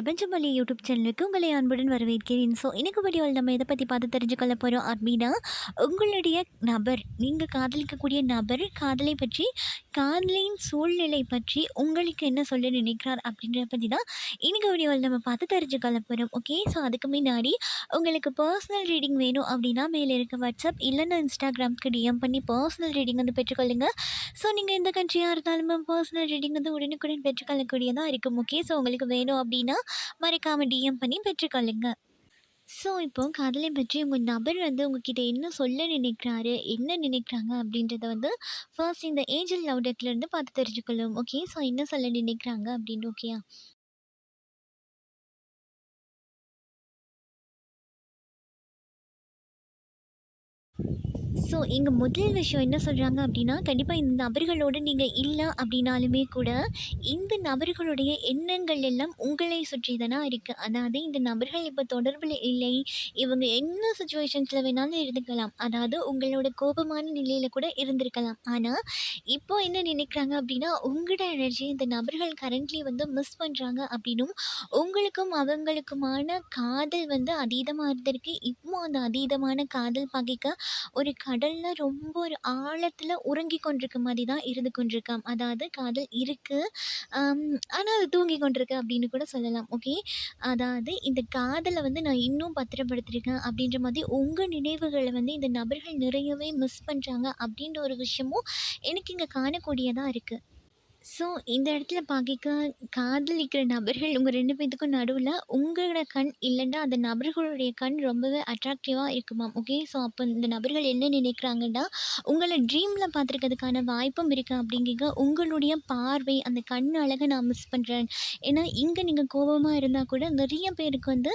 பிரபஞ்சமல்லி YouTube சேனலுக்கு உங்களை அன்புடன் வரவேற்கிறேன். ஸோ இன்னைக்கு வீடியோவில் நம்ம இதை பற்றி பார்த்து தெரிஞ்சுக்கொள்ள போகிறோம் அப்படின்னா உங்களுடைய நபர் நீங்கள் காதலிக்கக்கூடிய நபர் காதலை பற்றி காதலின் சூழ்நிலை பற்றி உங்களுக்கு என்ன சொல்ல நினைக்கிறார் அப்படின்றத பற்றி தான் இன்னைக்கு வீடியோவில் நம்ம பார்த்து தெரிஞ்சுக்கொள்ள போகிறோம் ஓகே ஸோ அதுக்கு முன்னாடி உங்களுக்கு பர்சனல் ரீடிங் வேணும் அப்படின்னா மேலே இருக்க வாட்ஸ்அப் இல்லைன்னா இன்ஸ்டாகிராம்க்கு டிஎம் பண்ணி பர்சனல் ரீடிங் வந்து பெற்றுக்கொள்ளுங்க. ஸோ நீங்கள் எந்த கண்ட்ரியாக இருந்தாலும் பர்சனல் ரீடிங் வந்து உடனுக்குடன் பெற்றுக்கொள்ளக்கூடியதாக இருக்கும். ஓகே ஸோ உங்களுக்கு வேணும் அப்படின்னா மறக்காமல் டிஎம் பண்ணி பெற்றுக்கொள்ளுங்க. ஸோ இப்போ காதலை பற்றி உங்கள் நபர் வந்து உங்ககிட்ட என்ன சொல்ல நினைக்கிறாரு என்ன நினைக்கிறாங்க அப்படின்றத வந்து ஃபர்ஸ்ட் இந்த ஏஞ்சல் லவ் டெக்லேருந்து பார்த்து தெரிஞ்சுக்கொள்ளும் ஓகே ஸோ என்ன சொல்ல நினைக்கிறாங்க அப்படின்னு ஓகேயா ஸோ இங்கே முதல் விஷயம் என்ன சொல்கிறாங்க அப்படின்னா கண்டிப்பாக இந்த நபர்களோடு நீங்கள் இல்லை அப்படின்னாலுமே கூட இந்த நபர்களுடைய எண்ணங்கள் எல்லாம் உங்களை சுற்றி தானே இருக்குது அதாவது இந்த நபர்கள் இப்போ தொடர்பில் இல்லை. இவங்க என்ன சுச்சுவேஷன்ஸில் வேணாலும் இருந்துக்கலாம். அதாவது உங்களோட கோபமான நிலையில் கூட இருந்திருக்கலாம். ஆனால் இப்போ என்ன நினைக்கிறாங்க அப்படின்னா உங்களோட எனர்ஜி இந்த நபர்கள் கரண்ட்லி வந்து மிஸ் பண்ணுறாங்க அப்படின்னும் உங்களுக்கும் அவங்களுக்குமான காதல் வந்து அதீதமாக இருந்திருக்கு. இப்போ அந்த அதீதமான காதல் பகைக்க ஒரு கடலில் ரொம்ப ஒரு ஆழத்தில் உறங்கி கொண்டிருக்க மாதிரி தான் இருந்து கொண்டிருக்காம். அதாவது காதல் இருக்குது ஆனால் அது தூங்கி கொண்டிருக்கு அப்படின்னு கூட சொல்லலாம். ஓகே? அதாவது இந்த காதலை வந்து நான் இன்னும் பத்திரப்படுத்திருக்கேன் அப்படின்ற மாதிரி உங்கள் நினைவுகளை வந்து இந்த நபர்கள் நிறையவே மிஸ் பண்ணுறாங்க அப்படின்ற ஒரு விஷயமும் எனக்கு இங்கே காணக்கூடியதாக இருக்குது ஸோ இந்த இடத்துல பார்க்க காதலிக்கிற நபர்கள் உங்கள் ரெண்டு பேத்துக்கும் நடுவில் உங்களோட கண் இல்லைன்னா அந்த நபர்களுடைய கண் ரொம்பவே அட்ராக்டிவாக இருக்குமாம் ஓகே ஸோ அப்போ இந்த நபர்கள் என்ன நினைக்கிறாங்கன்னா உங்களை ட்ரீமில் பார்த்துருக்கிறதுக்கான வாய்ப்பும் இருக்குது அப்படிங்கிற உங்களுடைய பார்வை அந்த கண் அழகை நான் மிஸ் பண்ணுறேன் ஏன்னா இங்கே நீங்கள் கோபமாக இருந்தால் கூட நிறைய பேருக்கு வந்து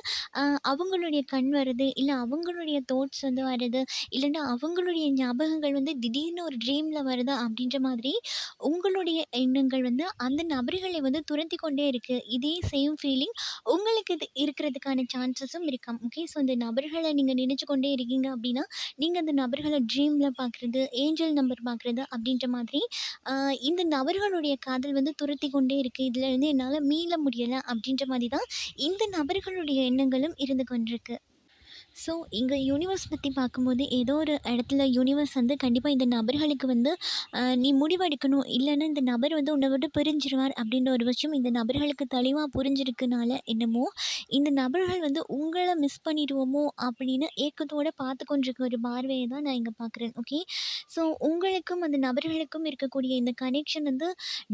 அவங்களுடைய கண் வருது இல்லை அவங்களுடைய தோட்ஸ் வந்து வருது இல்லைன்னா அவங்களுடைய ஞாபகங்கள் வந்து திடீர்னு ஒரு ட்ரீமில் வருது அப்படின்ற மாதிரி உங்களுடைய எண்ணங்கள் வந்து அந்த நபர்களை வந்து துரத்தி கொண்டே இருக்குது இதே சேம் ஃபீலிங் உங்களுக்கு இது இருக்கிறதுக்கான சான்சஸும் இருக்காம். ஓகே ஸோ இந்த நபர்களை நீங்கள் நினச்சி கொண்டே இருக்கீங்க அப்படின்னா நீங்கள் அந்த நபர்களை ட்ரீமில் பார்க்குறது ஏஞ்சல் நம்பர் பார்க்குறது அப்படின்ற மாதிரி இந்த நபர்களுடைய காதல் வந்து துரத்தி கொண்டே இருக்குது இதில் இருந்து என்னால் மீள முடியலை அப்படின்ற மாதிரி தான் இந்த நபர்களுடைய எண்ணங்களும் இருந்து கொண்டிருக்கு. ஸோ இங்கே யூனிவர்ஸ் பற்றி பார்க்கும்போது ஏதோ ஒரு இடத்துல யூனிவர்ஸ் வந்து கண்டிப்பாக இந்த நபர்களுக்கு வந்து நீ முடிவெடுக்கணும். இல்லைன்னா இந்த நபர் வந்து உன்னை விட்டு பிரிஞ்சிருவார் அப்படின்ற ஒரு விஷயம் இந்த நபர்களுக்கு தெளிவாக புரிஞ்சிருக்குனால என்னமோ இந்த நபர்கள் வந்து உங்களை மிஸ் பண்ணிடுவோமோ அப்படின்னு ஏக்கத்தோடு பார்த்து கொண்டிருக்க ஒரு பார்வையை தான் நான் இங்கே பார்க்குறேன். ஓகே ஸோ உங்களுக்கும் அந்த நபர்களுக்கும் இருக்கக்கூடிய இந்த கனெக்ஷன் வந்து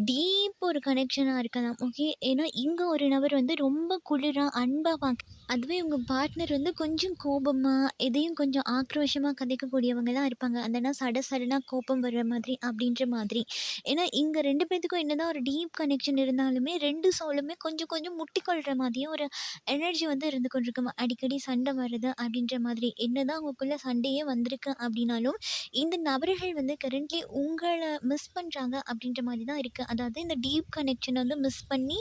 டீப் ஒரு கனெக்ஷனாக இருக்கலாம். ஓகே ஏன்னா இங்கே ஒரு நபர் வந்து ரொம்ப குளிராக அன்பாக பார்க்க அதுவே உங்கள் பார்ட்னர் வந்து கொஞ்சம் கோபமாக இதையும் கொஞ்சம் ஆக்ரோஷமாக கதைக்கக்கூடியவங்களாம் இருப்பாங்க. அதனால் சட சடனாக கோபம் வர்ற மாதிரி அப்படின்ற மாதிரி. ஏன்னா இங்கே ரெண்டு பேர்த்துக்கும் என்னதான் ஒரு டீப் கனெக்ஷன் இருந்தாலுமே ரெண்டு சோலுமே கொஞ்சம் கொஞ்சம் முட்டிக்கொள்கிற மாதிரியும் ஒரு எனர்ஜி வந்து இருந்து கொண்டிருக்கும். அடிக்கடி சண்டை வருது அப்படின்ற மாதிரி. என்ன தான் உங்களுக்குள்ளே சண்டையே வந்திருக்கு அப்படின்னாலும் இந்த நபர்கள் வந்து கரண்ட்லி உங்களை மிஸ் பண்ணுறாங்க அப்படின்ற மாதிரி தான் இருக்குது அதாவது இந்த டீப் கனெக்ஷனை வந்து மிஸ் பண்ணி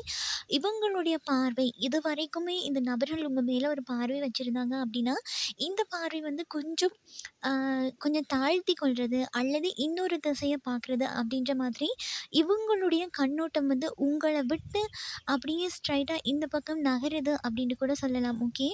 இவங்களுடைய பார்வை இது வரைக்குமே இந்த நபர்கள் உங்கள் மேலே ஒரு பார்வை வச்சுருந்தாங்க அப்படின்னா இந்த பார்வை வந்து கொஞ்சம் கொஞ்சம் தாழ்த்தி கொள்வது அல்லது இன்னொரு திசையை பார்க்குறது அப்படின்ற மாதிரி இவங்களுடைய கண்ணோட்டம் வந்து உங்களை விட்டு அப்படியே ஸ்ட்ரைட்டாக இந்த பக்கம் நகருது அப்படின்னு கூட சொல்லலாம். ஓகே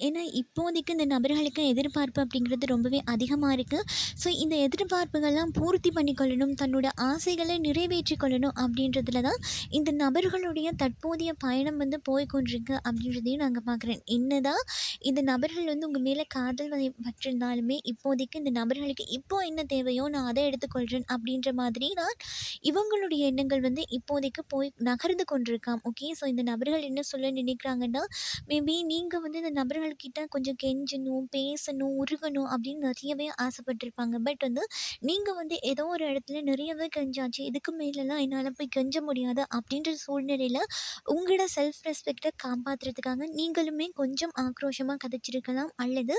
ஏன்னா இப்போதைக்கு இந்த நபர்களுக்கு எதிர்பார்ப்பு அப்படிங்கிறது ரொம்பவே அதிகமாக இருக்குது ஸோ இந்த எதிர்பார்ப்புகள்லாம் பூர்த்தி பண்ணிக்கொள்ளணும் தன்னோட ஆசைகளை நிறைவேற்றி கொள்ளணும் அப்படின்றதுல தான் இந்த நபர்களுடைய தற்போதைய பயணம் வந்து போய்கொண்டிருக்கு அப்படின்றதையும் நாங்கள் பார்க்குறேன் என்னதான் இந்த நபர்கள் வந்து உங்கள் மேலே காதல் வ பற்றிருந்தாலுமே இப்போதைக்கு இந்த நபர்களுக்கு இப்போ என்ன தேவையோ நான் அதை எடுத்துக்கொள்கிறேன் அப்படின்ற மாதிரி தான் இவங்களுடைய எண்ணங்கள் வந்து இப்போதைக்கு போய் நகர்ந்து கொண்டிருக்காம். ஓகே ஸோ இந்த நபர்கள் என்ன சொல்ல நினைக்கிறாங்கன்னா மேபி நீங்கள் வந்து இந்த நபர்கள் நபர்கள்கிட்ட கொஞ்சம் கெஞ்சணும் பேசணும் உருகணும் அப்படின்னு நிறையவே ஆசைப்பட்டிருப்பாங்க. பட் வந்து நீங்கள் வந்து ஏதோ ஒரு இடத்துல நிறையவே கெஞ்சாச்சு இதுக்கு மேலெலாம் என்னால் போய் கெஞ்ச முடியாது அப்படின்ற சூழ்நிலையில் உங்களோட செல்ஃப் ரெஸ்பெக்டை காப்பாற்றுறதுக்காக நீங்களுமே கொஞ்சம் ஆக்ரோஷமாக கதைச்சிருக்கலாம். அல்லது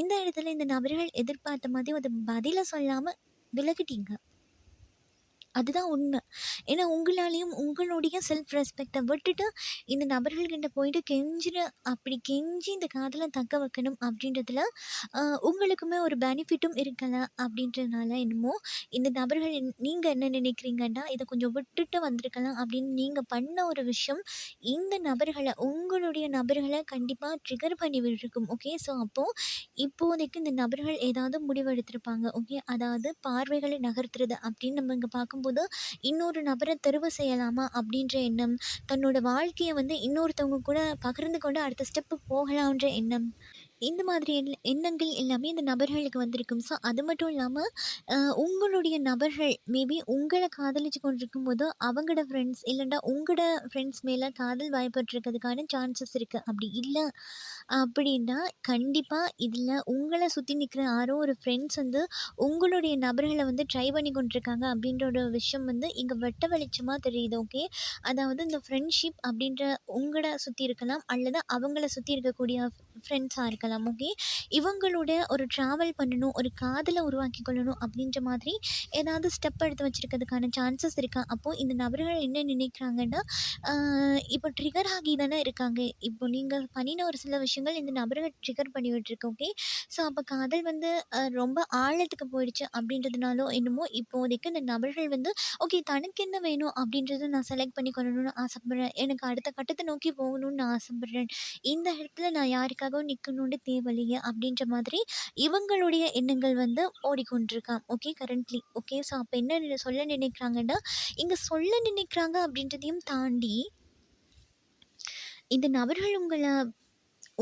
இந்த இடத்துல இந்த நபர்கள் எதிர்பார்த்த மாதிரி ஒரு பதிலை சொல்லாமல் விலகிட்டீங்க. அதுதான் உண்மை. ஏன்னா உங்களாலேயும் உங்களுடைய செல்ஃப் ரெஸ்பெக்டை விட்டுட்டு இந்த நபர்கள்கிட்ட போயிட்டு கெஞ்சின அப்படி கெஞ்சி இந்த காதலை தக்க வைக்கணும் அப்படின்றதுல உங்களுக்குமே ஒரு பெனிஃபிட்டும் இருக்கலாம் அப்படின்றதுனால என்னமோ இந்த நபர்கள் நீங்கள் என்ன நினைக்கிறீங்கன்னா இதை கொஞ்சம் விட்டுட்டு வந்திருக்கலாம் அப்படின்னு நீங்கள் பண்ண ஒரு விஷயம் இந்த நபர்களை உங்களுடைய நபர்களை கண்டிப்பாக ட்ரிகர் பண்ணி விட்டுருக்கும் ஓகே ஸோ அப்போது இப்போதைக்கு இந்த நபர்கள் ஏதாவது முடிவெடுத்திருப்பாங்க ஓகே அதாவது பார்வைகளை நகர்த்துறது அப்படின்னு நம்ம இங்கே பார்க்கும்போது இன்னொரு நபரை தெரிவு செய்யலாமா அப்படின்ற எண்ணம் தன்னோட வாழ்க்கையை வந்து இன்னொருத்தவங்க கூட பகிர்ந்து கொண்டு அடுத்த ஸ்டெப்பு போகலான்ற எண்ணம். இந்த மாதிரி எண்ணங்கள் எல்லாமே இந்த நபர்களுக்கு வந்திருக்கும். ஸோ அது மட்டும் இல்லாமல் உங்களுடைய நபர்கள் மேபி உங்களை காதலிச்சு கொண்டிருக்கும் போது அவங்களோட ஃப்ரெண்ட்ஸ் இல்லைன்னா உங்களோட ஃப்ரெண்ட்ஸ் மேலே காதல் வாய்ப்பட்டுருக்கிறதுக்கான சான்சஸ் இருக்குது அப்படி இல்லை. அப்படின்னா கண்டிப்பாக இதில் உங்களை சுற்றி நிற்கிற யாரோ ஒரு ஃப்ரெண்ட்ஸ் வந்து உங்களுடைய நபர்களை வந்து ட்ரை பண்ணி கொண்டிருக்காங்க அப்படின்ற ஒரு விஷயம் வந்து இங்கே வெட்ட வெளிச்சமாக தெரியுது ஓகே அதாவது இந்த ஃப்ரெண்ட்ஷிப் அப்படின்ற உங்களை சுற்றி இருக்கலாம் அல்லது அவங்கள சுற்றி இருக்கக்கூடிய ஃப்ரெண்ட்ஸாக இருக்கலாம் ஓகே இவங்களோட ஒரு ட்ராவல் பண்ணணும் ஒரு காதலை உருவாக்கி கொள்ளணும் அப்படின்ற மாதிரி ஏதாவது ஸ்டெப் எடுத்து வச்சுருக்கிறதுக்கான சான்சஸ் இருக்கா? அப்போது இந்த நபர்கள் என்ன நினைக்கிறாங்கன்னா இப்போ ட்ரிகர் ஆகி தானே இருக்காங்க. இப்போ நீங்கள் பண்ணின ஒரு சில விஷயம் விஷயங்கள் இந்த நபர்கள் ட்ரிகர் பண்ணி விட்டுருக்கு ஓகே ஸோ அப்போ காதல் வந்து ரொம்ப ஆழத்துக்கு போயிடுச்சு அப்படின்றதுனாலோ என்னமோ இப்போதைக்கு இந்த நபர்கள் வந்து ஓகே தனக்கு என்ன வேணும் அப்படின்றத நான் செலக்ட் பண்ணி கொள்ளணும்னு ஆசைப்பட்றேன். எனக்கு அடுத்த கட்டத்தை நோக்கி போகணும்னு நான் ஆசைப்பட்றேன். இந்த இடத்துல நான் யாருக்காகவும் நிற்கணும்னு தேவையில்லையே அப்படின்ற மாதிரி இவங்களுடைய எண்ணங்கள் வந்து ஓடிக்கொண்டிருக்கான் ஓகே கரண்ட்லி ஓகே ஸோ அப்போ என்ன சொல்ல நினைக்கிறாங்கன்னா இங்கே சொல்ல நினைக்கிறாங்க அப்படின்றதையும் தாண்டி இந்த நபர்கள் உங்களை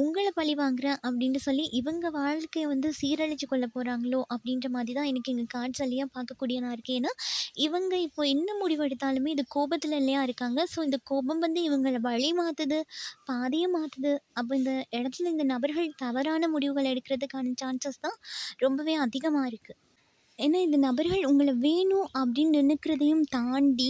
உங்களை பழி வாங்குறேன் அப்படின்னு சொல்லி இவங்க வாழ்க்கையை வந்து சீரழிச்சு கொள்ள போகிறாங்களோ அப்படின்ற மாதிரி தான் எனக்கு எங்கள் கார்ட்ஸ் வழியாக பார்க்கக்கூடிய நான் இருக்கேன். ஏன்னா இவங்க இப்போ என்ன முடிவு எடுத்தாலுமே இது கோபத்தில் இல்லையா இருக்காங்க. ஸோ இந்த கோபம் வந்து இவங்களை வழி மாற்றுது பாதையை மாற்றுது அப்போ இந்த இடத்துல இந்த நபர்கள் தவறான முடிவுகள் எடுக்கிறதுக்கான சான்சஸ் தான் ரொம்பவே அதிகமாக இருக்குது ஏன்னா இந்த நபர்கள் உங்களை வேணும் அப்படின்னு நினைக்கிறதையும் தாண்டி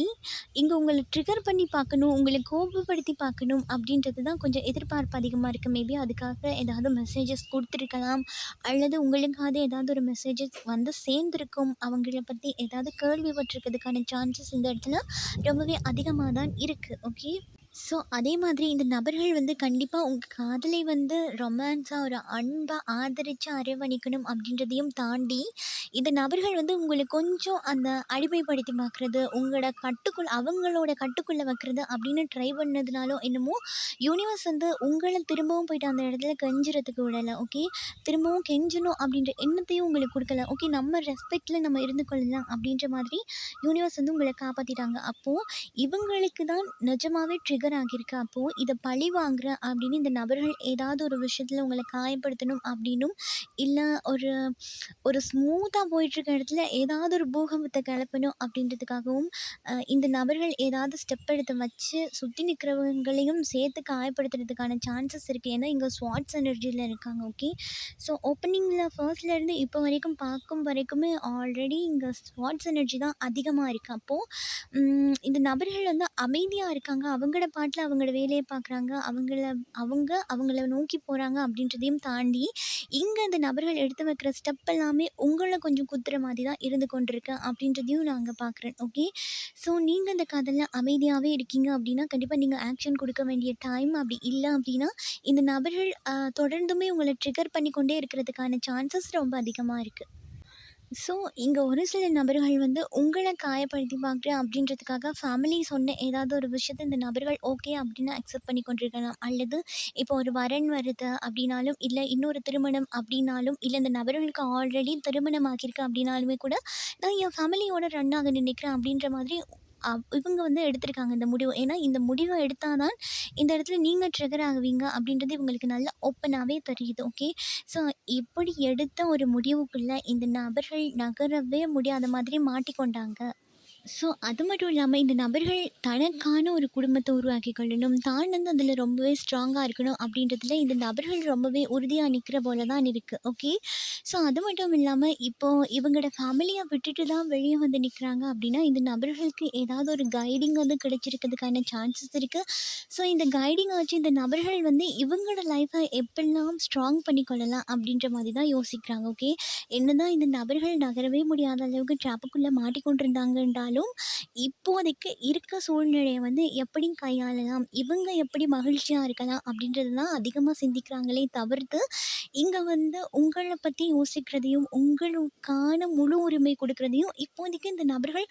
இங்கே உங்களை ட்ரிகர் பண்ணி பார்க்கணும் உங்களை கோபப்படுத்தி பார்க்கணும் அப்படின்றது தான் கொஞ்சம் எதிர்பார்ப்பு அதிகமாக இருக்குது மேபி அதுக்காக ஏதாவது மெசேஜஸ் கொடுத்துருக்கலாம் அல்லது உங்களுக்காவது ஏதாவது ஒரு மெசேஜஸ் வந்து சேர்ந்துருக்கும். அவங்கள பற்றி ஏதாவது கேள்விப்பட்டிருக்கிறதுக்கான சான்சஸ் இந்த இடத்துல ரொம்பவே அதிகமாக தான் இருக்குது ஓகே ஸோ அதே மாதிரி இந்த நபர்கள் வந்து கண்டிப்பாக உங்கள் காதலை வந்து ரொமான்ஸாக ஒரு அன்பாக ஆதரித்து அரவணைக்கணும் அப்படின்றதையும் தாண்டி இந்த நபர்கள் வந்து உங்களை கொஞ்சம் அந்த அடிமைப்படுத்தி பார்க்குறது உங்களோட கட்டுக்குள் அவங்களோட கட்டுக்குள்ளே வைக்கிறது அப்படின்னு ட்ரை பண்ணதுனாலும் என்னமோ யூனிவர்ஸ் வந்து உங்களை திரும்பவும் போயிட்டு அந்த இடத்துல கெஞ்சுறதுக்கு விடலை ஓகே திரும்பவும் கெஞ்சணும் அப்படின்ற எண்ணத்தையும் உங்களுக்கு கொடுக்கல ஓகே நம்ம ரெஸ்பெக்டில் நம்ம இருந்து கொள்ளலாம் அப்படின்ற மாதிரி யூனிவர்ஸ் வந்து உங்களை காப்பாற்றிட்டாங்க அப்போது இவங்களுக்கு தான் நிஜமாகவே நிஜமாவே ட்ரிகர் ஆகியிருக்கு. அப்போது இதை பழி வாங்குறேன் அப்படின்னு இந்த நபர்கள் ஏதாவது ஒரு விஷயத்தில் உங்களை காயப்படுத்தணும் அப்படின்னும் இல்லை ஒரு ஒரு ஸ்மூத்தாக போயிட்டுருக்க இடத்துல ஏதாவது ஒரு பூகம்பத்தை கிளப்பணும் அப்படின்றதுக்காகவும் இந்த நபர்கள் ஏதாவது ஸ்டெப் எடுத்து வச்சு சுற்றி நிற்கிறவங்களையும் சேர்த்து காயப்படுத்துறதுக்கான சான்சஸ் இருக்குது ஏன்னா இங்கே ஸ்வாட்ஸ் எனர்ஜியில் இருக்காங்க ஓகே ஸோ ஓப்பனிங்கில் ஃபர்ஸ்ட்லேருந்து இப்போ வரைக்கும் பார்க்கும் வரைக்குமே ஆல்ரெடி இங்கே ஸ்வாட்ஸ் எனர்ஜி தான் அதிகமாக இருக்குது அப்போது இந்த நபர்கள் வந்து அமைதியாக இருக்காங்க. அவங்களோட பாட்டில் அவங்களோட வேலையை பார்க்குறாங்க அவங்கள அவங்க அவங்கள நோக்கி போகிறாங்க அப்படின்றதையும் தாண்டி இங்கே அந்த நபர்கள் எடுத்து வைக்கிற ஸ்டெப் எல்லாமே உங்களை கொஞ்சம் குத்துற மாதிரி தான் இருந்து கொண்டிருக்கு அப்படின்றதையும் நான் அங்கே பார்க்குறேன் ஓகே ஸோ நீங்கள் இந்த கதையில் அமைதியாகவே இருக்கீங்க அப்படின்னா கண்டிப்பாக நீங்கள் ஆக்ஷன் கொடுக்க வேண்டிய டைம் அப்படி இல்லை அப்படின்னா இந்த நபர்கள் தொடர்ந்துமே உங்களை ட்ரிகர் பண்ணி கொண்டே இருக்கிறதுக்கான சான்சஸ் ரொம்ப அதிகமாக இருக்குது ஸோ இங்கே ஒரு சில நபர்கள் வந்து உங்களை காயப்படுத்தி பார்க்குறேன் அப்படின்றதுக்காக ஃபேமிலி சொன்ன ஏதாவது ஒரு விஷயத்தை இந்த நபர்கள் ஓகே அப்படின்னு அக்செப்ட் பண்ணி கொண்டிருக்கலாம். அல்லது இப்போ ஒரு வரன் வருது அப்படின்னாலும் இல்லை இன்னொரு திருமணம் அப்படின்னாலும் இல்லை இந்த நபர்களுக்கு ஆல்ரெடி திருமணம் ஆகியிருக்கு அப்படின்னாலுமே கூட நான் என் ஃபேமிலியோட ரன் ஆக நினைக்கிறேன் அப்படின்ற மாதிரி இவங்க வந்து எடுத்திருக்காங்க இந்த முடிவு. ஏன்னா இந்த முடிவை எடுத்தால் தான் இந்த இடத்துல நீங்கள் ட்ரிகர் ஆகுவீங்க அப்படின்றது இவங்களுக்கு நல்லா ஓப்பனாகவே தெரியுது ஓகே ஸோ இப்படி எடுத்த ஒரு முடிவுக்குள்ளே இந்த நபர்கள் நகரவே முடியாத மாதிரி மாட்டிக்கொண்டாங்க? ஸோ அது மட்டும் இல்லாமல் இந்த நபர்கள் தனக்கான ஒரு குடும்பத்தை உருவாக்கி கொள்ளணும். தான் வந்து அதில் ரொம்பவே ஸ்ட்ராங்காக இருக்கணும் அப்படின்றதுல இந்த நபர்கள் ரொம்பவே உறுதியாக நிற்கிற போல தான் இருக்குது ஓகே ஸோ அது மட்டும் இல்லாமல் இப்போது இவங்களோட ஃபேமிலியை விட்டுட்டு தான் வெளியே வந்து நிற்கிறாங்க அப்படின்னா இந்த நபர்களுக்கு ஏதாவது ஒரு கைடிங் வந்து கிடைச்சிருக்கிறதுக்கான சான்சஸ் இருக்குது ஸோ இந்த கைடிங்கை வச்சு இந்த நபர்கள் வந்து இவங்களோட லைஃப்பை எப்படிலாம் ஸ்ட்ராங் பண்ணி கொள்ளலாம் அப்படின்ற மாதிரி தான் யோசிக்கிறாங்க. ஓகே என்னதான் இந்த நபர்கள் நகரவே முடியாத அளவுக்கு ட்ராப்புக்குள்ளே மாட்டிக்கொண்டிருந்தாங்கன்றா இருந்தாலும், இப்போதைக்கு இருக்க சூழ்நிலையை வந்து எப்படி கையாளலாம்? இவங்க எப்படி மகிழ்ச்சியாக இருக்கலாம்? அப்படின்றது தான் அதிகமாக சிந்திக்கிறாங்களே தவிர்த்து, இங்கே வந்து உங்களை பற்றி யோசிக்கிறதையும், உங்களுக்கான முழு உரிமை கொடுக்குறதையும் இப்போதைக்கு இந்த நபர்கள்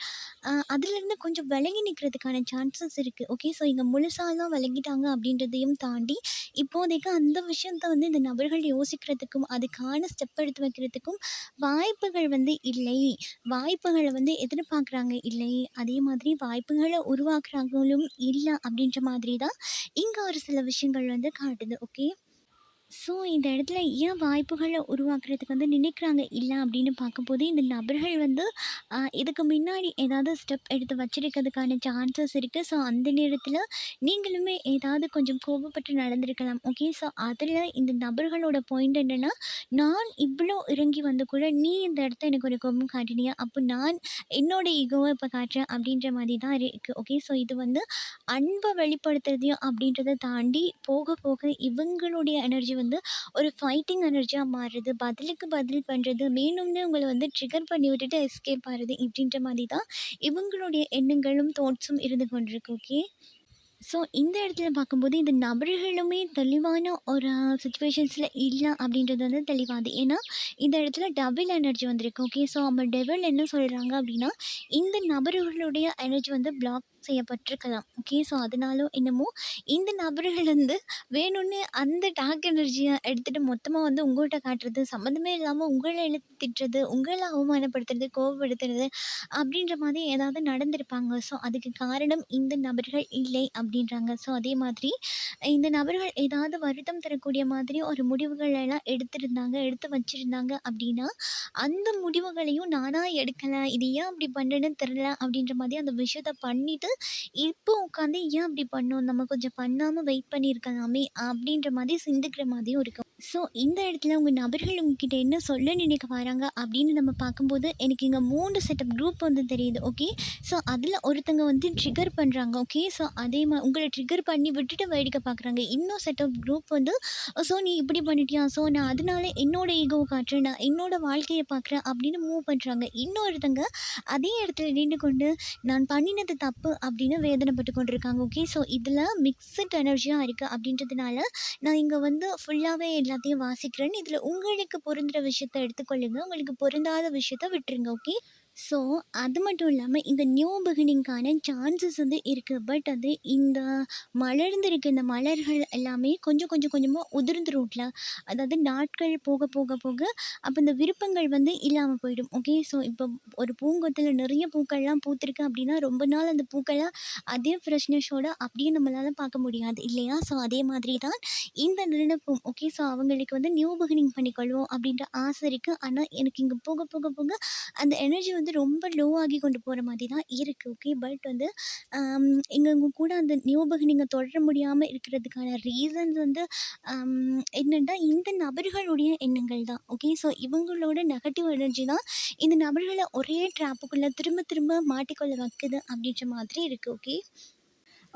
அதிலிருந்து கொஞ்சம் விலகி நிற்கிறதுக்கான சான்சஸ் இருக்குது ஓகே. ஸோ இங்கே முழுசாலாம் விலகிட்டாங்க அப்படின்றதையும் தாண்டி, இப்போதைக்கு அந்த விஷயத்த வந்து இந்த நபர்கள் யோசிக்கிறதுக்கும், அதுக்கான ஸ்டெப் எடுத்து வைக்கிறதுக்கும் வாய்ப்புகள் வந்து இல்லை. வாய்ப்புகளை வந்து எதிர்பார்க்குறாங்க இல்லை. அதே மாதிரி வாய்ப்புகளை உருவாக்குறாங்களும் இல்லை அப்படின்ற மாதிரி தான் இங்கே ஒரு சில விஷயங்கள் வந்து காட்டுது. ஓகே. ஸோ இந்த இடத்துல ஏன் வாய்ப்புகளை உருவாக்குறதுக்கு வந்து நினைக்கிறாங்க இல்லை அப்படின்னு பார்க்கும்போது, இந்த நபர்கள் வந்து இதுக்கு முன்னாடி ஏதாவது ஸ்டெப் எடுத்து வச்சுருக்கிறதுக்கான சான்சஸ் இருக்குது ஸோ அந்த நேரத்தில் நீங்களுமே ஏதாவது கொஞ்சம் கோபப்பட்டு நடந்திருக்கலாம். ஓகே. ஸோ அதில் இந்த நபர்களோட பாயிண்ட் என்னென்னா நான் இவ்வளோ இறங்கி வந்து கூட நீ இந்த இடத்த எனக்கு ஒரு கோபம் காட்டினியா? அப்போ நான் என்னோட ஈகோவை இப்போ காட்டுறேன் அப்படின்ற மாதிரி தான் இருக்குது ஓகே. ஸோ இது வந்து அன்பை வெளிப்படுத்துறதையும் அப்படின்றத தாண்டி போக போக இவங்களுடைய எனர்ஜி வந்து ஒரு ஃபைட்டிங் எனர்ஜியாக மாறுது. பதிலுக்கு பதில் பண்ணுறது வேணும்னே உங்களை வந்து ட்ரிகர் பண்ணி விட்டுட்டு எஸ்கேப் ஆகிறது இப்படின்ற மாதிரி தான் இவங்களுடைய எண்ணங்களும், தாட்ஸும் இருந்து கொண்டிருக்கு. ஓகே. ஸோ இந்த இடத்துல பார்க்கும்போது, இந்த நபர்களுமே தெளிவான ஒரு சுச்சுவேஷன்ஸில் இல்லை அப்படின்றது வந்து தெளிவாது. ஏன்னா, இந்த இடத்துல டபுள் எனர்ஜி வந்திருக்கு. ஓகே. ஸோ நம்ம டெவல் என்ன சொல்கிறாங்க அப்படின்னா, இந்த நபர்களுடைய எனர்ஜி வந்து பிளாக் செய்யப்பட்டிருக்கலாம். ஓகே. ஸோ அதனாலும் என்னமோ இந்த நபர்கள் வந்து வேணும்னே அந்த டாக் எனர்ஜியை எடுத்துகிட்டு மொத்தமாக வந்து உங்கள்கிட்ட காட்டுறது, சம்மந்தமே இல்லாமல் உங்களை இழுத்து திட்டுறது, உங்களை அவமானப்படுத்துறது, கோவப்படுத்துறது அப்படின்ற மாதிரி ஏதாவது நடந்திருப்பாங்க. ஸோ அதுக்கு காரணம் இந்த நபர்கள் இல்லை அப்படின்றாங்க. ஸோ அதே மாதிரி இந்த நபர்கள் ஏதாவது வருத்தம் தரக்கூடிய மாதிரி ஒரு முடிவுகளெல்லாம் எடுத்திருந்தாங்க, எடுத்து வச்சுருந்தாங்க அப்படின்னா, அந்த முடிவுகளையும் நானாக எடுக்கலை இது ஏன் அப்படி பண்ணுறேன்னு தெரில அப்படின்ற மாதிரி அந்த விஷயத்த பண்ணிவிட்டு இப்போ உட்காந்து ஏன் அப்படி பண்ணோம்? நம்ம கொஞ்சம் பண்ணாம வெயிட் பண்ணியிருக்கலாமே அப்படின்ற மாதிரி சிந்திக்கிற மாதிரியும் இருக்கும். ஸோ இந்த இடத்துல உங்கள் நபர்கள் உங்ககிட்ட என்ன சொல்ல நினைக்க வராங்க அப்படின்னு நம்ம பார்க்கும்போது, எனக்கு இங்கே மூணு செட்டப் குரூப் வந்து தெரியுது. ஓகே. ஸோ அதில் ஒருத்தங்க வந்து ட்ரிகர் பண்ணுறாங்க ஓகே. ஸோ அதே மாதிரி உங்களை ட்ரிகர் பண்ணி விட்டுட்டு வேடிக்கை பார்க்குறாங்க. இன்னும் செட்டப் குரூப் வந்து ஸோ நீ இப்படி பண்ணிட்டியா? ஸோ நான் அதனால என்னோட ஈகோ காட்டுறேன். நான் என்னோட வாழ்க்கையை பார்க்குறேன் அப்படின்னு மூவ் பண்ணுறாங்க இன்னொருத்தங்க அதே இடத்துல நின்று கொண்டு நான் பண்ணினது தப்பு அப்படின்னு வேதனைப்பட்டு கொண்டிருக்காங்க. ஓகே. ஸோ இதில் மிக்சட் எனர்ஜியாக இருக்குது அப்படின்றதுனால, நான் இங்கே வந்து ஃபுல்லாகவே எல்லாத்தையும் வாசிக்கிறேன். இதில் உங்களுக்கு பொருந்துகிற விஷயத்த எடுத்துக்கொள்ளுங்க. உங்களுக்கு பொருந்தாத விஷயத்த விட்டுருங்க. ஓகே. ஸோ அது மட்டும் இல்லாமல் இந்த நியூ பிகினிங்கான சான்சஸ் வந்து இருக்குது பட் அது இந்த மலர்ந்திருக்க இந்த மலர்கள் எல்லாமே கொஞ்சம் கொஞ்சம் கொஞ்சமா உதிர்ந்துரும்ல. அதாவது நாட்கள் போக போக போக அப்போ இந்த விருப்பங்கள் வந்து இல்லாமல் போயிடும். ஓகே. ஸோ இப்போ ஒரு பூங்கொத்தில் நிறைய பூக்கள்லாம் பூத்திருக்கு அப்படின்னா, ரொம்ப நாள் அந்த பூக்கள்லாம் அதே ஃப்ரெஷ்னஸோடு அப்படியே நம்மளால் பார்க்க முடியாது இல்லையா? ஸோ அதே மாதிரி தான் இந்த நினைப்பும். ஓகே. ஸோ அவங்களுக்கு வந்து நியூ பிகினிங் பண்ணிக்கொள்வோம் அப்படின்ற ஆசை இருக்குது ஆனால் எனக்கு இங்கே போக போக போக அந்த எனர்ஜி வந்து ரொம்ப லோ ஆகி கொண்டு போகிற மாதிரி தான் இருக்குது ஓகே. பட் வந்து எங்கள் கூட அந்த நியூ நீங்கள் தொடர முடியாமல் இருக்கிறதுக்கான ரீசன்ஸ் வந்து என்னென்னா இந்த நபர்களுடைய எண்ணங்கள் தான். ஓகே. ஸோ இவங்களோட நெகட்டிவ் எனர்ஜி தான் இந்த நபர்களை ஒரே ட்ராப்புக்குள்ளே திரும்ப திரும்ப மாட்டிக்கொள்ள வைக்குது அப்படின்ற மாதிரி இருக்குது ஓகே.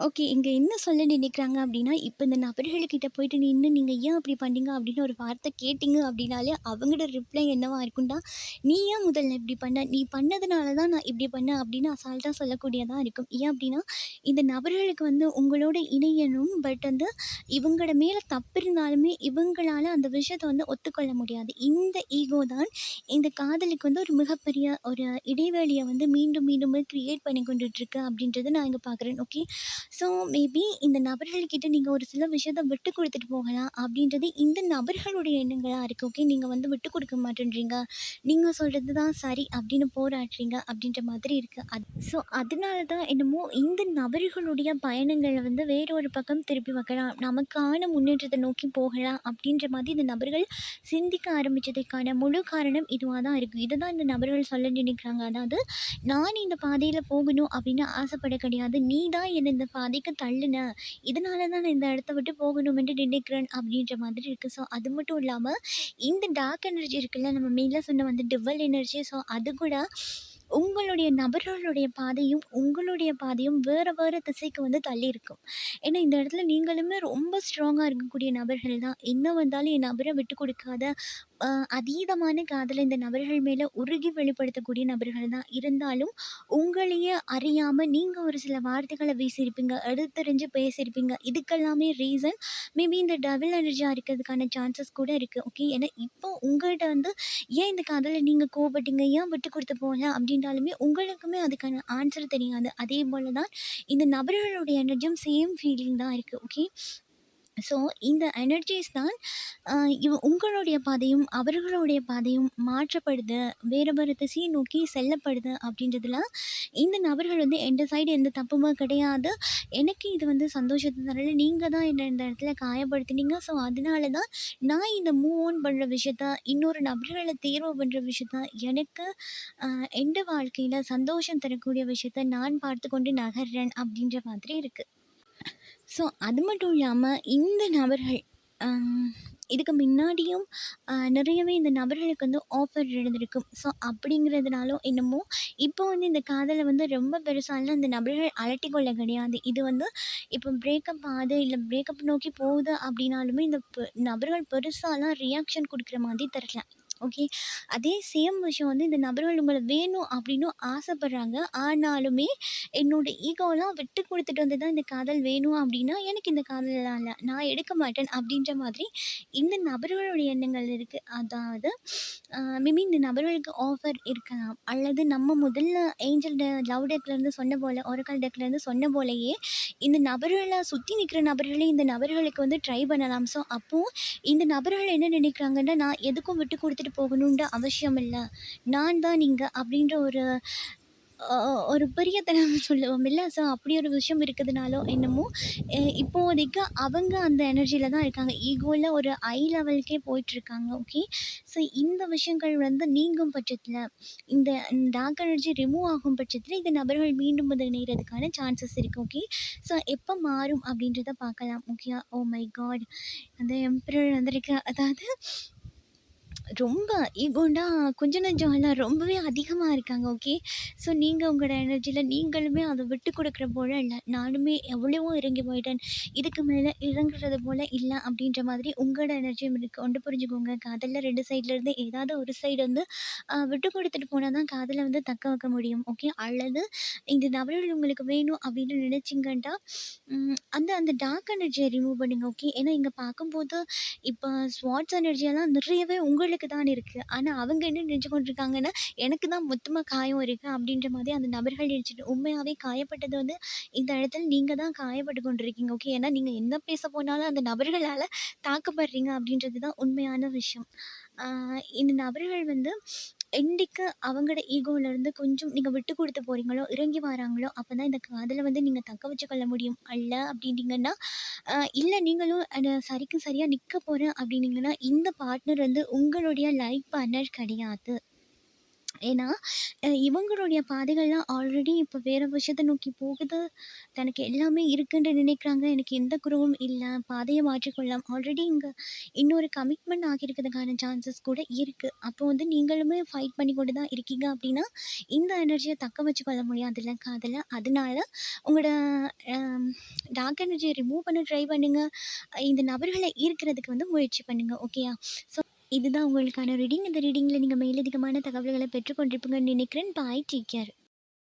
ஓகே. இங்கே என்ன சொல்ல நினைக்கிறாங்க அப்படின்னா, இப்போ இந்த நபர்கள்கிட்ட போயிட்டு நின்று நீங்கள் ஏன் அப்படி பண்ணீங்க அப்படின்னு ஒரு வார்த்தை கேட்டிங்க அப்படின்னாலே, அவங்களோட ரிப்ளை என்னவா இருக்குண்டா நீ ஏன் முதல்ல இப்படி பண்ண? நீ பண்ணதுனால தான் நான் இப்படி பண்ணேன் அப்படின்னு அசால்ட்டாக சொல்லக்கூடியதாக இருக்கும். ஏன் அப்படின்னா, இந்த நபர்களுக்கு வந்து உங்களோட இணையணும். பட் வந்து இவங்களோட மேலே தப்பு இருந்தாலுமே இவங்களால அந்த விஷயத்தை வந்து ஒத்துக்கொள்ள முடியாது. இந்த ஈகோ தான் இந்த காதலுக்கு வந்து ஒரு மிகப்பெரிய ஒரு இடைவெளியை வந்து மீண்டும் மீண்டும் கிரியேட் பண்ணி கொண்டுட்ருக்கு அப்படின்றத நான் இங்கே பார்க்குறேன். ஓகே. ஸோ மேபி இந்த நபர்கள்கிட்ட நீங்கள் ஒரு சில விஷயத்த விட்டு கொடுத்துட்டு போகலாம் அப்படின்றது இந்த நபர்களுடைய எண்ணங்களாக இருக்குது ஓகே. நீங்கள் வந்து விட்டு கொடுக்க மாட்டேன்றீங்க. நீங்கள் சொல்கிறது தான் சரி அப்படின்னு போராடுறீங்க அப்படின்ற மாதிரி இருக்குது அது ஸோ அதனால தான் என்னமோ இந்த நபர்களுடைய பயணங்களை வந்து வேற ஒரு பக்கம் திருப்பி வைக்கலாம். நமக்கான முன்னேற்றத்தை நோக்கி போகலாம் அப்படின்ற மாதிரி இந்த நபர்கள் சிந்திக்க ஆரம்பிச்சதுக்கான முழு காரணம் இதுவாக தான் இருக்குது இதை தான் இந்த நபர்கள் சொல்ல நினைக்கிறாங்க. அதாவது நான் இந்த பாதையில் போகணும் அப்படின்னு ஆசைப்பட கிடையாது. நீ தான் என்ன இந்த பாதைக்கு தள்ளுன. இதனால தான் நான் இந்த இடத்த விட்டு போகணும் என்று நினைக்கிறேன் அப்படின்ற மாதிரி இருக்குது ஸோ அது மட்டும் இல்லாமல் இந்த டார்க் எனர்ஜி இருக்குல்ல, நம்ம மெயினாக சொன்ன வந்து டிவல் எனர்ஜி. ஸோ அது கூட உங்களுடைய நபர்களுடைய பாதையும், உங்களுடைய பாதையும் வேறு வேறு திசைக்கு வந்து தள்ளியிருக்கும். ஏன்னா இந்த இடத்துல நீங்களுமே ரொம்ப ஸ்ட்ராங்காக இருக்கக்கூடிய நபர்கள் தான். என்ன வந்தாலும் என் நபரை விட்டு கொடுக்காத அதீதமான காதலை இந்த நபர்கள் மேலே உருகி வெளிப்படுத்தக்கூடிய நபர்கள் தான். இருந்தாலும் உங்களையே அறியாமல் நீங்கள் ஒரு சில வார்த்தைகளை வீசியிருப்பீங்க. எடுத்தறிஞ்சு பேசியிருப்பீங்க. இதுக்கெல்லாமே ரீசன் மேபி இந்த டபுள் எனர்ஜியாக இருக்கிறதுக்கான சான்சஸ் கூட இருக்குது ஓகே. ஏன்னா இப்போ உங்கள்கிட்ட வந்து ஏன் இந்த காதலை நீங்கள் கோவப்பட்டீங்க? ஏன் விட்டு கொடுத்து போகல அப்படின்றாலுமே உங்களுக்குமே அதுக்கான ஆன்சர் தெரியாது. அதே போல தான் இந்த நபர்களுடைய எனர்ஜியும் சேம் ஃபீலிங் தான் இருக்குது ஓகே. ஸோ இந்த எனர்ஜிஸ் தான் இவ உங்களுடைய பாதையும், அவர்களுடைய பாதையும் மாற்றப்படுது. வேறு வேறு திசையை நோக்கி செல்லப்படுது அப்படின்றதுல இந்த நபர்கள் வந்து எந்த சைடு எந்த தப்புமே கிடையாது. எனக்கு இது வந்து சந்தோஷத்தை தரல. நீங்கள் தான் என்ன இந்த இடத்துல காயப்படுத்தினீங்க. ஸோ அதனால தான் நான் இந்த மூவ் ஆன் பண்ணுற விஷயத்த, இன்னொரு நபர்களை தேர்வு பண்ணுற விஷயத்த, எனக்கு எந்த வாழ்க்கையில் சந்தோஷம் தரக்கூடிய விஷயத்த நான் பார்த்துக்கொண்டு நகர்றேன் அப்படின்ற மாதிரி இருக்குது ஸோ அது மட்டும் இல்லாமல் இந்த நபர்கள் இதுக்கு முன்னாடியும் நிறையவே இந்த நபர்களுக்கு வந்து ஆஃபர் இருந்திருக்கும். ஸோ அப்படிங்கிறதுனாலோ என்னமோ, இப்போ வந்து இந்த காதலை வந்து ரொம்ப பெருசாலாம் இந்த நபர்கள் அலட்டிக்கொள்ள கிடையாது. இது வந்து இப்போ பிரேக்கப் ஆகுது, இல்லை பிரேக்கப் நோக்கி போகுது அப்படின்னாலுமே இந்த நபர்கள் பெருசாலாம் ரியாக்ஷன் கொடுக்குற மாதிரி தெரில ஓகே. அதே சேம் விஷயம் வந்து இந்த நபர்கள் உங்களை வேணும் அப்படின்னு ஆசைப்படுறாங்க. ஆனாலுமே என்னோட ஈகோலாம் விட்டு கொடுத்துட்டு வந்து தான் இந்த காதல் வேணும் அப்படின்னா, எனக்கு இந்த காதல்லாம் இல்லை நான் எடுக்க மாட்டேன் அப்படின்ற மாதிரி இந்த நபர்களுடைய எண்ணங்கள் இருக்குது அதாவது மேபி இந்த நபர்களுக்கு ஆஃபர் இருக்கலாம். அல்லது நம்ம முதல்ல ஏஞ்சல் டெ லவ் டெக்லேருந்து சொன்ன போல, ஒரக்கால் டெக்லேருந்து சொன்ன போலயே இந்த நபர்களை சுற்றி நிற்கிற நபர்களே இந்த நபர்களுக்கு வந்து ட்ரை பண்ணலாம். ஸோ அப்போது இந்த நபர்கள் என்ன நினைக்கிறாங்கன்னா, நான் எதுக்கும் விட்டு கொடுத்துட்டு போகணுன்ற அவசியம் இல்லை நான் தான் நீங்கள் அப்படின்ற ஒரு அ ஒரு சொல்லுவோம் இல்லை ஸோ அப்படி ஒரு விஷயம் இருக்கிறதுனாலோ என்னமோ, இப்போதைக்கு அவங்க அந்த எனர்ஜியில் தான் இருக்காங்க. ஈகோவில் ஒரு ஐ லெவலுக்கே போயிட்டுருக்காங்க. ஓகே. ஸோ இந்த விஷயங்கள் வந்து நீங்கும் பட்சத்தில் இந்த டார்க் எனர்ஜி ரிமூவ் ஆகும் பட்சத்தில் இந்த நபர்கள் மீண்டும் வந்து இணையறதுக்கான சான்சஸ் இருக்குது ஓகே. ஸோ எப்போ மாறும் அப்படின்றத பார்க்கலாம். Okay oh my God! அந்த எம்பரர் வந்திருக்கு. அதாவது ரொம்ப ஈகோண்டா கொஞ்சம் நஞ்சம் எல்லாம் ரொம்பவே அதிகமாக இருக்காங்க. ஓகே. ஸோ நீங்கள் உங்களோட எனர்ஜியில் நீங்களுமே அதை விட்டு கொடுக்குற போல இல்லை நானுமே எவ்வளவோ இறங்கி போயிட்டேன். இதுக்கு மேலே இறங்குறது போல இல்லை அப்படின்ற மாதிரி உங்களோட எனர்ஜியும் இருக்கு. ஒன்று புரிஞ்சுக்கோங்க. காதலில் ரெண்டு சைட்லேருந்து ஏதாவது ஒரு சைடு வந்து விட்டு கொடுத்துட்டு போனால் தான் காதலை வந்து தக்க வைக்க முடியும். ஓகே. அல்லது இந்த நபர்கள் உங்களுக்கு வேணும் அப்படின்னு நினைச்சீங்கன்னா, அந்த அந்த டார்க் எனர்ஜியை ரிமூவ் பண்ணுங்க. ஓகே. ஏன்னா இங்கே பார்க்கும்போது இப்போ ஸ்வாட்ஸ் எனர்ஜியெல்லாம் நிறையவே உங்கள் அவங்களுக்கு தான் இருக்குது ஆனால் அவங்க என்ன நினச்சி கொண்டிருக்காங்கன்னா, எனக்கு தான் மொத்தமாக காயம் இருக்குது அப்படின்ற மாதிரி அந்த நபர்கள் நினச்சிட்டு உண்மையாகவே காயப்பட்டது வந்து இந்த இடத்துல நீங்கள் தான் காயப்பட்டு கொண்டிருக்கீங்க. ஓகே. ஏன்னா நீங்கள் என்ன பேச போனாலும் அந்த நபர்களால் தாக்கப்படுறீங்க அப்படின்றது தான் உண்மையான விஷயம். இந்த நபர்கள் வந்து என்றைக்கு அவங்களோட ஈகோவிலேருந்து கொஞ்சம் நீங்கள் விட்டு கொடுத்து போகிறீங்களோ இறங்கி வராங்களோ, அப்போ தான் இந்த காதலை வந்து நீங்கள் தக்க வச்சுக்கொள்ள முடியும். அல்ல அப்படின்னீங்கன்னா, இல்லை நீங்களும் அத சரிக்கு சரியாக நிற்க போகிறேன் அப்படின்னீங்கன்னா, இந்த பார்ட்னர் வந்து உங்களுடைய லைஃப் பார்ட்னர் கிடையாது. ஏன்னா, இவங்களுடைய பாதைகள்லாம் ஆல்ரெடி இப்போ வேறு விஷயத்தை நோக்கி போகுது. தனக்கு எல்லாமே இருக்குன்னு நினைக்கிறாங்க. எனக்கு எந்த குருவும் இல்லை பாதையை மாற்றிக்கொள்ளலாம். ஆல்ரெடி இங்கே இன்னொரு கமிட்மெண்ட் ஆகியிருக்கிறதுக்கான சான்சஸ் கூட இருக்குது அப்போ வந்து நீங்களுமே ஃபைட் பண்ணி கொண்டு தான் இருக்கீங்க அப்படின்னா, இந்த எனர்ஜியை தக்க வச்சுக்கொள்ள முடியாதுல்ல காதில் அதனால உங்களோட டார்க் எனர்ஜியை ரிமூவ் பண்ண ட்ரை பண்ணுங்கள் இந்த நபர்களை ஈர்க்கிறதுக்கு வந்து முயற்சி பண்ணுங்கள் ஓகேயா. ஸோ இதுதான் உங்களுக்கான ரீடிங். இந்த ரீடிங்கில் நீங்கள் மேலதிகமான தகவல்களை பெற்றுக்கொண்டிருப்பீங்கன்னு நினைக்கிறேன். பாய். டேக்